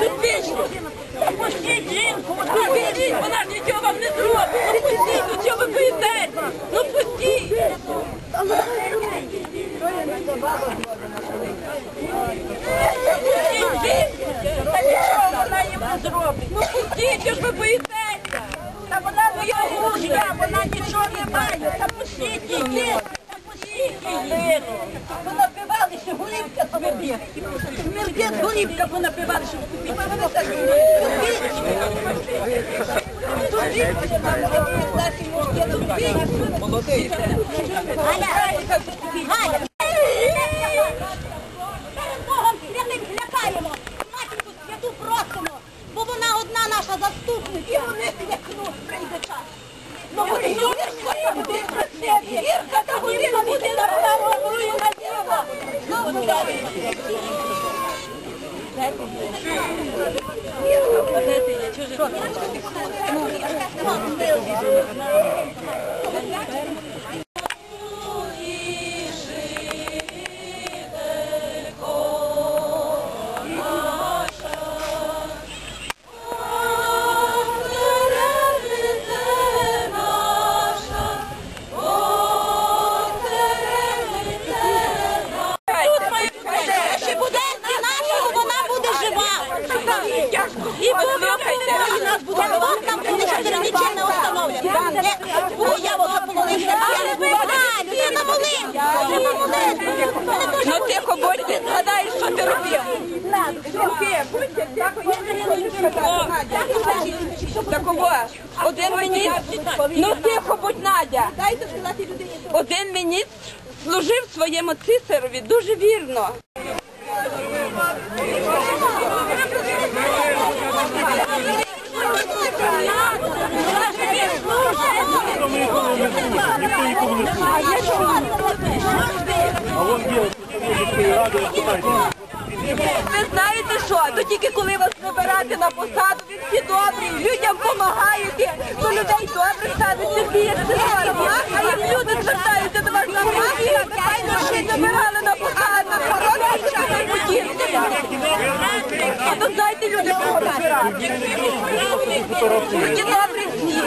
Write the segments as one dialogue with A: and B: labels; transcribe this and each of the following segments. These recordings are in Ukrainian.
A: Тут вічно. Пустіть жінку, пустіть, вона ж нічого вам не зробить. Ну ну чого ви боїтесь? Ну пустіть. Пустіть жінку. Та нічого вона їм не зробить. Ну пустіть, що ж ви боїтеся? Та вона моя гужка, вона нічого не має. Та пустіть її. Та пустіть її. Голівка побіг. Смердять голівка понапивалися. І мене так
B: Галя, перед Богом святим лякаємо, матінку святу просимо, бо вона одна наша заступниця. І вони клякнуть, прийде час. Ну, вони люди своєму Гірка та голіна буде на правому руїна діла. Ну, Ще Бо я заполонився. Галю, треба молитися.
A: Ну тихо будь, ти згадаєш, що ти робив. Жінки, будьте, Такого, один міністр, ну тихо будь, Надя. Один міністр служив своєму цисарові дуже вірно.
C: А вон є міської ради, питайте.
A: Ви знаєте що? То тільки коли вас вибирати на посаду, він всі добрі, людям допомагаєте, то людей добре станеться вірити. А як люди звертаються до вас на посаду, ви вибирали на посаду, хороші чи не подібні. А то знаєте, люди кого вибирають. Люди добрі всі.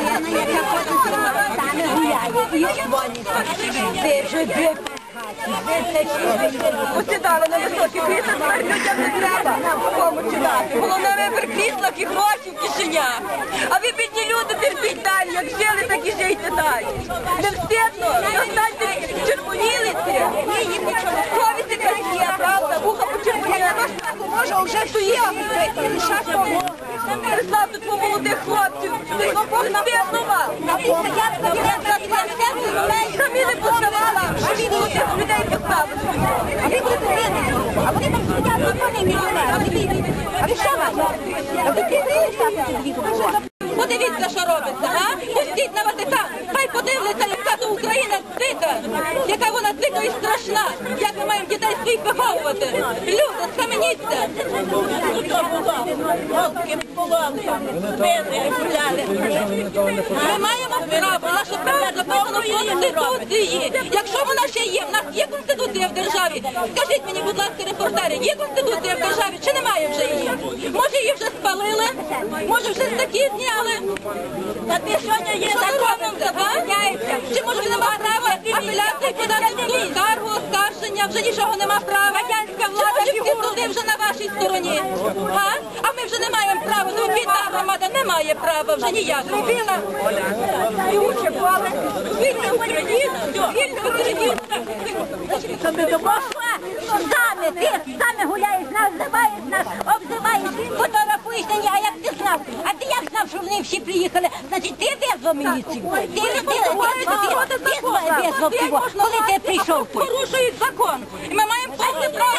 A: Ти вже де? Посідали на високий крісло, тепер людям не треба кому сідати. Головне вибір кріслах і гроші в кишенях. А ви бідні люди терпіть далі, як жили, так і жийте далі. Не встидно, достаньте червонілиці. Совість якась є, правда, вуха почервоніли. Може, вже стоїть. Молодих хлопців. Встидно. Самі не
B: ви дивилися?
A: Подивіться, що робиться, а? Пустіть на Ватикан, хай подивляться, яка то Україна дика, дика і страшна, як ми маємо дітей своїх виховувати. Люди, схаменіться. Ми маємо право, наше право записано в Конституції. Якщо вона ще є, в нас є Конституція державі. Скажіть мені, будь ласка, репортери, є Конституція в державі чи немає вже її? Може її вже спалили, може вже статті зняли. Та ти сьогодні є законом забороняється. Чи може немає права апеляції подати в суд, скаргу, оскарження, вже нічого нема права. Радянська влада, всі суди вже на вашій стороні. А? А ми вже не маємо права, ну бідна громада не має права вже ніякого.
B: Не допомогла, саме ти саме гуляєш, нас називаєш нас, обзиваєш, фотографуєшся, а як ти знав? А ти як знав, що вони всі приїхали? Значить, ти визвав міліцію. Ти ти, ти, ти коли ти прийшов тут.
A: Порушують закон. І ми маємо повне право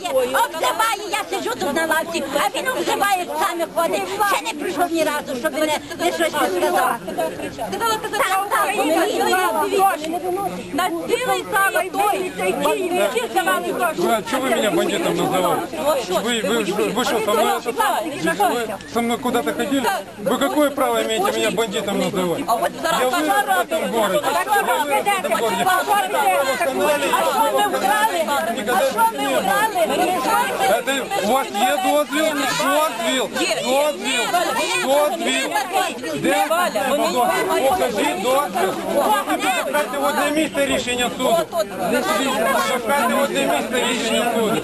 B: Обзиває, обзиває, я сиджу тут на лавці, а він обзиває, саме ходить. Ще не прийшов ні разу, щоб не, не щось не сказав.
A: Сказала, казала, Україна, на цілий саме той, бандити давали гроші.
C: Вы, а что вы меня бандитом называете? Вы, вы, вы, вы что, со мной, вы со мной куда-то ходили? Вы какое право имеете меня бандитом называть? Я вырос в этом городе. Я вырос в этом городе. Никогда здесь не был. Это у вас є дозвіл? Дозвіл? Дозвіл? Дозвіл? Де? Покажіть дозвіл. Шукайте одне місце рішення суду. Шукайте одне місце рішення суду.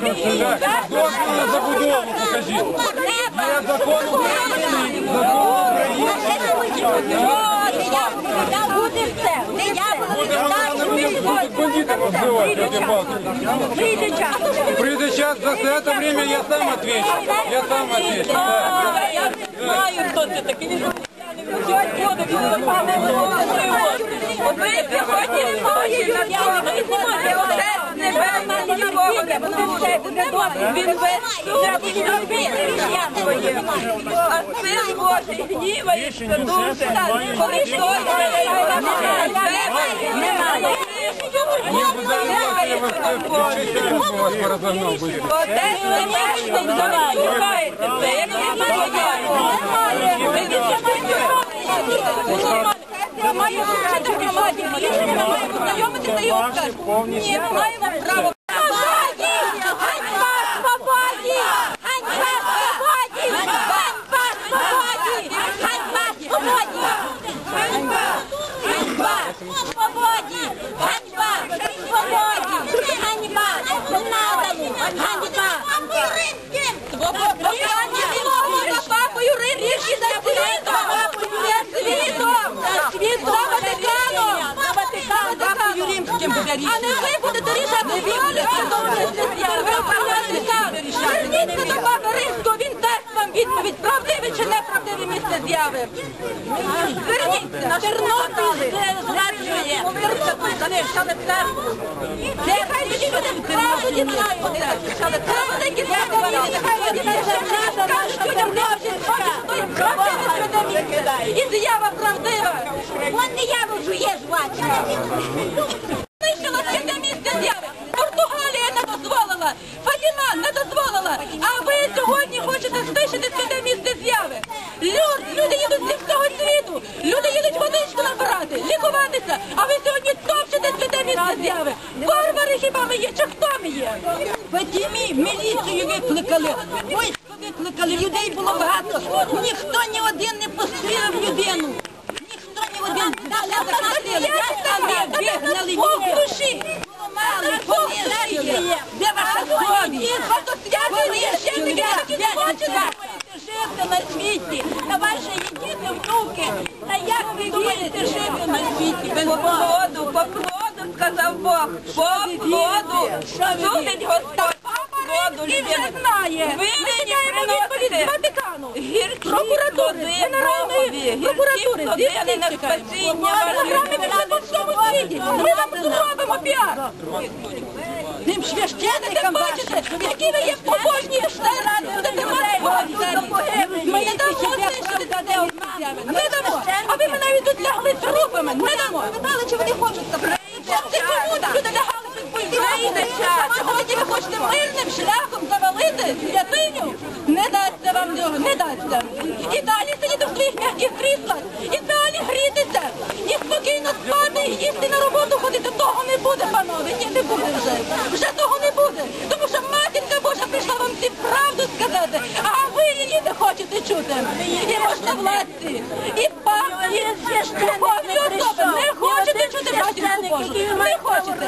C: Дозвіл на забудову покажіть. Є закон України. Закон України.
B: Буде все. Не я буду
C: Будуть бандитом обзивати, як я палки.
B: Прийде час.
C: Прийде час, за це це время я сам отвечу. Я сам отвечу.
A: Я не знаю, хто це такий. Він сьогодні ходить, він От ви немає, не верне нікого не буде. Він весь сумні рішення своє. А син Божий гнівається дуже. Коли щось немає.
C: Я
A: не. Це як не Я маю вчити в громаді, рішення має познайомитися і. Ні, ми маємо право.
B: Ганьба свободі! Ганьба свободі! Ганьба свободі! Ганьба свободі! Ганьба! Ганьба свободі! Ганьба свободі! Ганьба!
A: За папою за світом! За світом! За світом! Ватиканом! За Ватиканом! За папою Римським! А не ви будете рішати Ви будете рішати! до будете рішати! Ви будете вам відповідь, правдивий чи неправдивий місце зяви. Зверніться, Тернопіль зраджує. Залишали церкву. Нехай тоді люди правду дізнаються. Це великі закони, нехай люди правдиве святе місце. І з'ява правдива.
B: Вон не я жує жвачка.
A: Знищила святе місце з'яви. Португалія не дозволила. Фатіма не дозволила. А ви сьогодні хочете знищити святе місце з'яви. Люд, люди їдуть зі всього світу. Люди їдуть водичку набирати, лікуватися. А ви сьогодні топчете святе місце з'яви. Варвари хіба ми є? Чи хто ми є?
D: Фатімі міліцію викликали, військо викликали, людей було багато. Ніхто ні один не постріляв людину. Ніхто ні один не вигнали людей. Поламали, понищили. Де ваша совість?
A: Ще не хочете?
D: Жити на світі, на ваші діти, внуки. Та як ви будете жити на світі?
A: По плоду, по плоду, сказав Бог. По плоду. Судить Господь.
D: І вже знає.
A: Ви мені приносите
D: Ватикану.
A: гіркі
D: Прокуратури, Генеральної прокуратури,
A: плоди на спасіння
D: Програми
A: ваші.
D: пішли по всьому світі. Ми вам тут робимо піар. Тим
A: Ви
D: священникам
A: бачите, які ви є побожні штани, будете мати Ми не дамо знищити місце з'яви. Не дамо. А ви мене тут лягли трупами. Не дамо.
B: Питали, чи вони хочуть забрати.
A: Хлопці, кому так? Люди лягали під бульдозерами. Сьогодні ви хочете мирним шляхом завалити святиню? Не дасться вам цього, не дасться. І далі сидіти в своїх м'яких кріслах, і далі грітися, і спокійно спати, і їсти на роботу ходити. Того не буде, панове, ні, не буде вже. Вже того не буде. Тому що матінка Божа прийшла вам всім правду сказати, а ви її не хочете чути. Можна власті, і і духовні особи не хочете чути ваші Божу. Не хочете.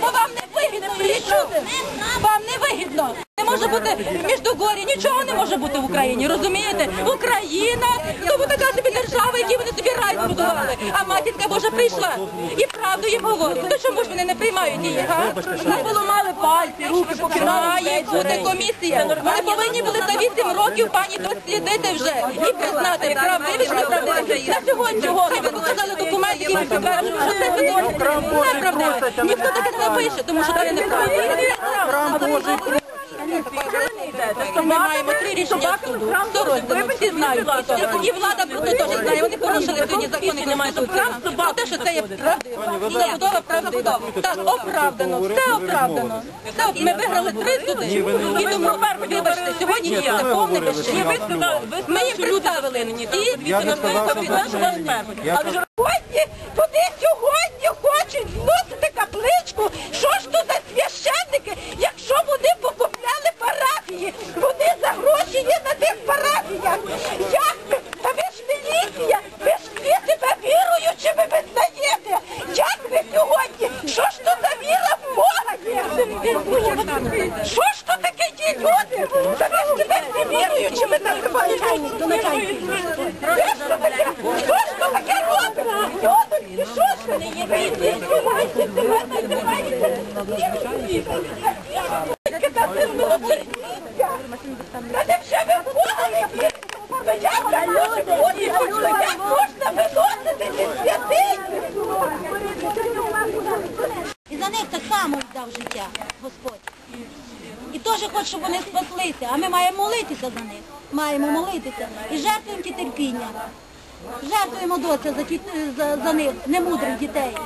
A: Бо вам не вигідно її чути. Вам не вигідно. Не може бути між горі, нічого не може бути в Україні, розумієте? Україна, тому така собі держава, які вони собі рай збудували. А матінка Божа прийшла і правду їм говорить. То чому ж вони не приймають її, га? Ми поламали пальці, руки Має бути комісія. Вони повинні були за 8 років пані дослідити вже і признати правдивість неправдивість. На сьогодні хай ви показали документи, які підтверджують, що це неправдиве. Ніхто таке не пише, тому що це неправда.
B: Ми маємо три рішення суду. Хто? Всі. І влада про це теж знає. Вони порушили сьогодні закони Конституції. Про те, що це є правдиво. Забудова правдива. Так, оправдано. Все оправдано. Ми виграли три суди. І тому, вибачте, сьогодні є це повне безчинство. Ми їх представили. І
C: сказав, що безчинство. Я сказав,
A: Сьогодні, туди сьогодні хочуть зносити капличку. Що ж то за священники, якщо вони покупляли парафії? Вони за гроші є на тих парафіях. Як ви? Та ви ж міліція, ви ж ви себе віруючими визнаєте. Як ви сьогодні? Що ж то за віра в Бога є? Що ж то таке ті люди? Та ви ж себе всі віруючими називаєте. Ви ж то таке? Що ж то таке робите? Люди, що ж ви? Ви відкриваєте себе, називаєте. Та де вже ви Бога не вірите? Ну як так може бути? Як можна виносити зі святині?
E: І за них так само віддав життя Господь. І теж хоче, щоб вони спаслися. А ми маємо молитися за них. Маємо молитися. І жертвуємо терпіння. Жертвуємо доця за, за, за них, немудрих дітей.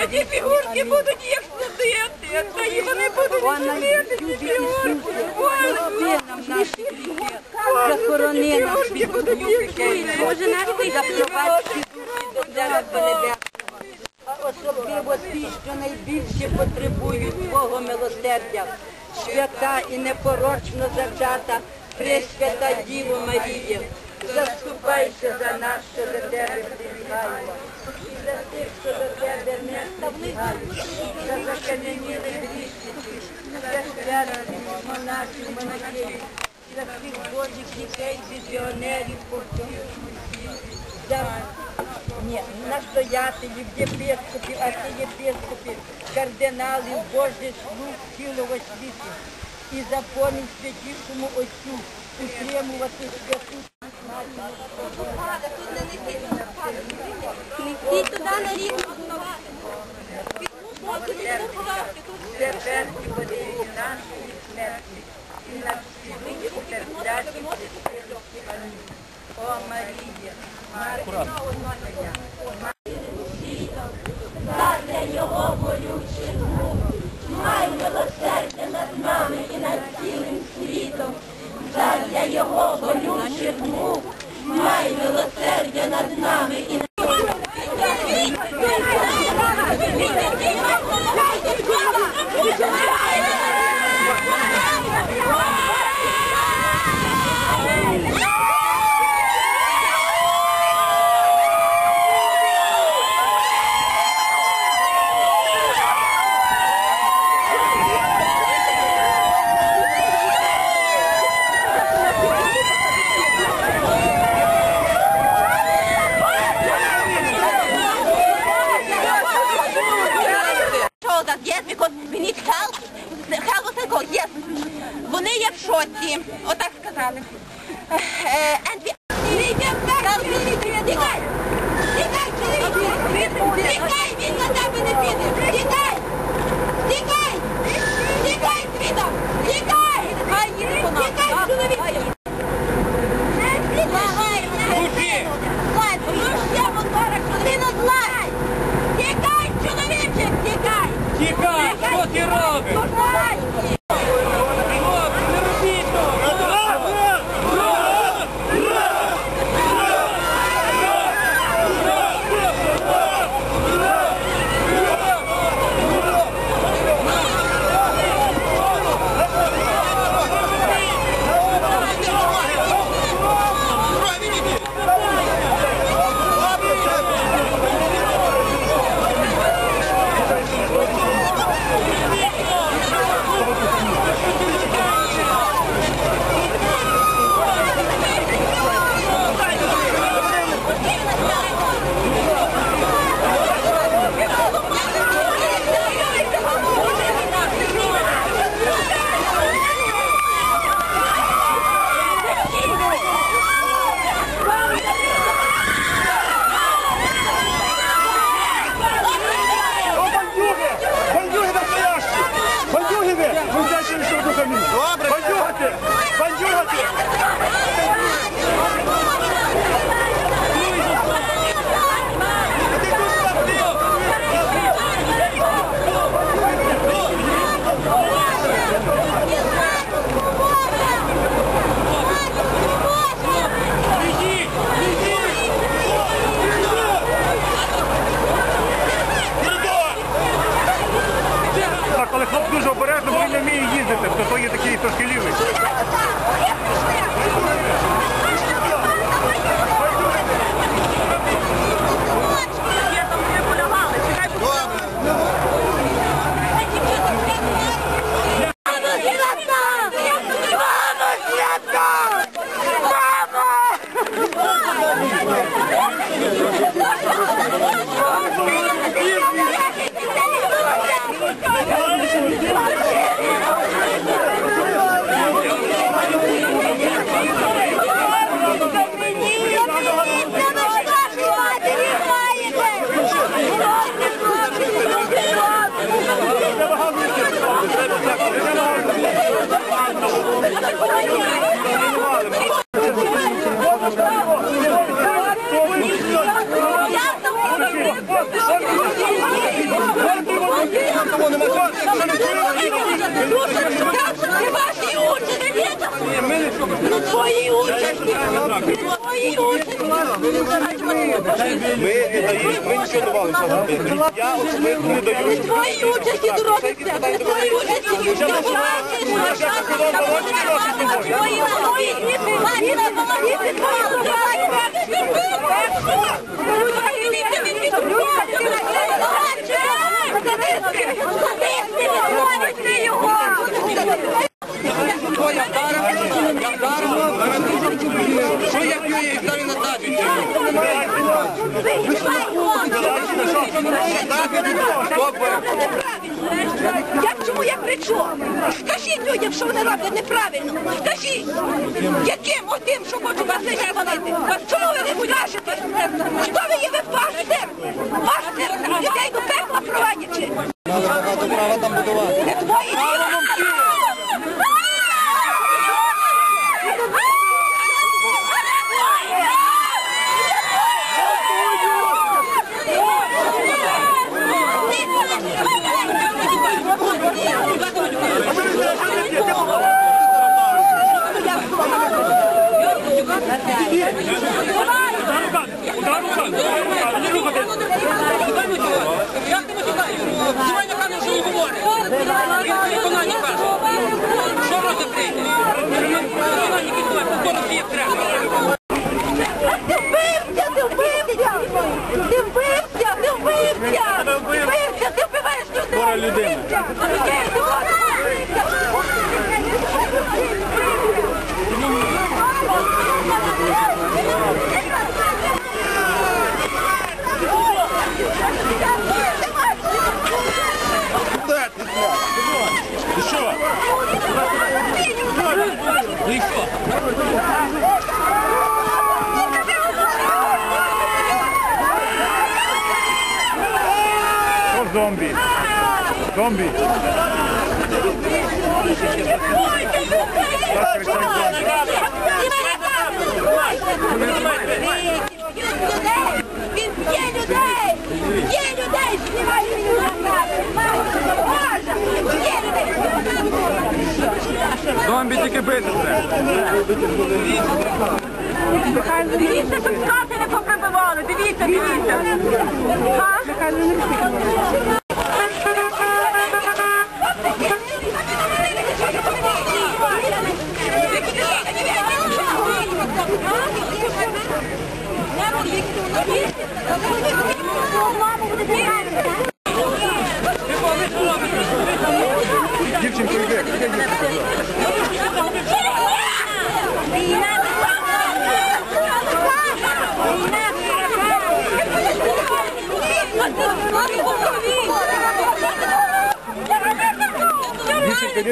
A: Тоді фігурки будуть їх судити, та і вони будуть судити ці фігурки.
D: Захорони нас. Може нас ти. Особливо ті, що найбільше потребують Твого милосердя. Свята і непорочно зачата, Пресвята Діво Марія, заступайся за нас, що до тебе прибігаємо. І за тих, що до тебе не прибігають, за закам'яніли грішники, за святих монахів, монахів, за всіх Божих дітей, візіонерів по всьому світі. За ні, настоятелів, єпископів, архієпископів, кардиналів, Божих слуг цілого світу. І законів святішому Отцю утримувати святу
E: І туди на рік.
D: тепер і подиві нашої смерті, і на всі віки утерпляті О Марія, Марія,
B: Show не
A: При вашій участі! При твоїй участі! Участі!
C: Ми не даємо, ми нічого не зараз робити. Я особисто не даю.
A: При твоїй участі ти робиш це! При твоїй участі! Ти ваші твої молоді! Бачила, помогти
C: Що я п'ю, я їх далі на табі.
A: Як чому я кричу? Скажіть людям, що вони роблять неправильно. Скажіть, яким отим, що хочу вас? Вас чому ви не будяшите? Хто ви є? Ви пастир? Пастир людей до пекла проводячи. Не твої діла. Ти вбивця, ти вбивця! Ти вбивця, ти вбивця! Ти вбивця, ти вбиваєш людей! Скоро людина!
B: О, зомбі. Зомбі.
A: Він б'є людей! Б'є людей! Знімай! Б'є людей!
C: Зомбі тільки бити треба.
A: Дивіться, тут хати! Дивіться, дивіться! Га?
B: Дівчинку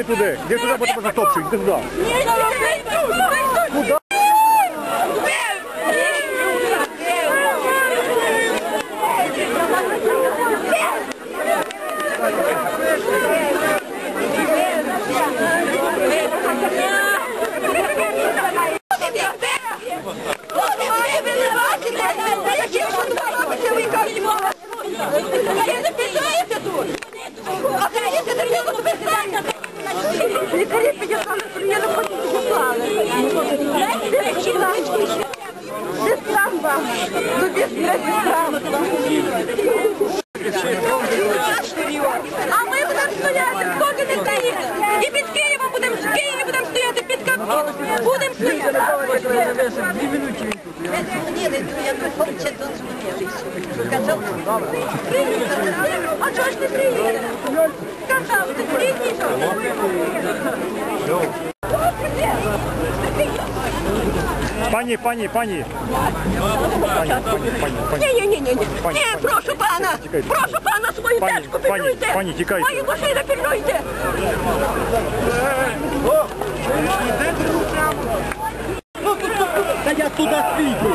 B: туди. Туди, бо тебе затопчуть. Іди туди.
A: А чого ж не приїде? Сказав, ти приїдеш.
B: Пані, пані, пані. Пані, пані, пані, пані.
A: Ні, ні, ні, ні.
B: Пані,
A: Ні,
B: пані.
A: прошу пана.
B: Тікайте.
A: Прошу пана, свою
B: Пані,
A: тачку
B: пані,
A: пильнуйте.
B: пані, тікайте.
A: Мою машину пильнуйте.
B: Та я туди піду.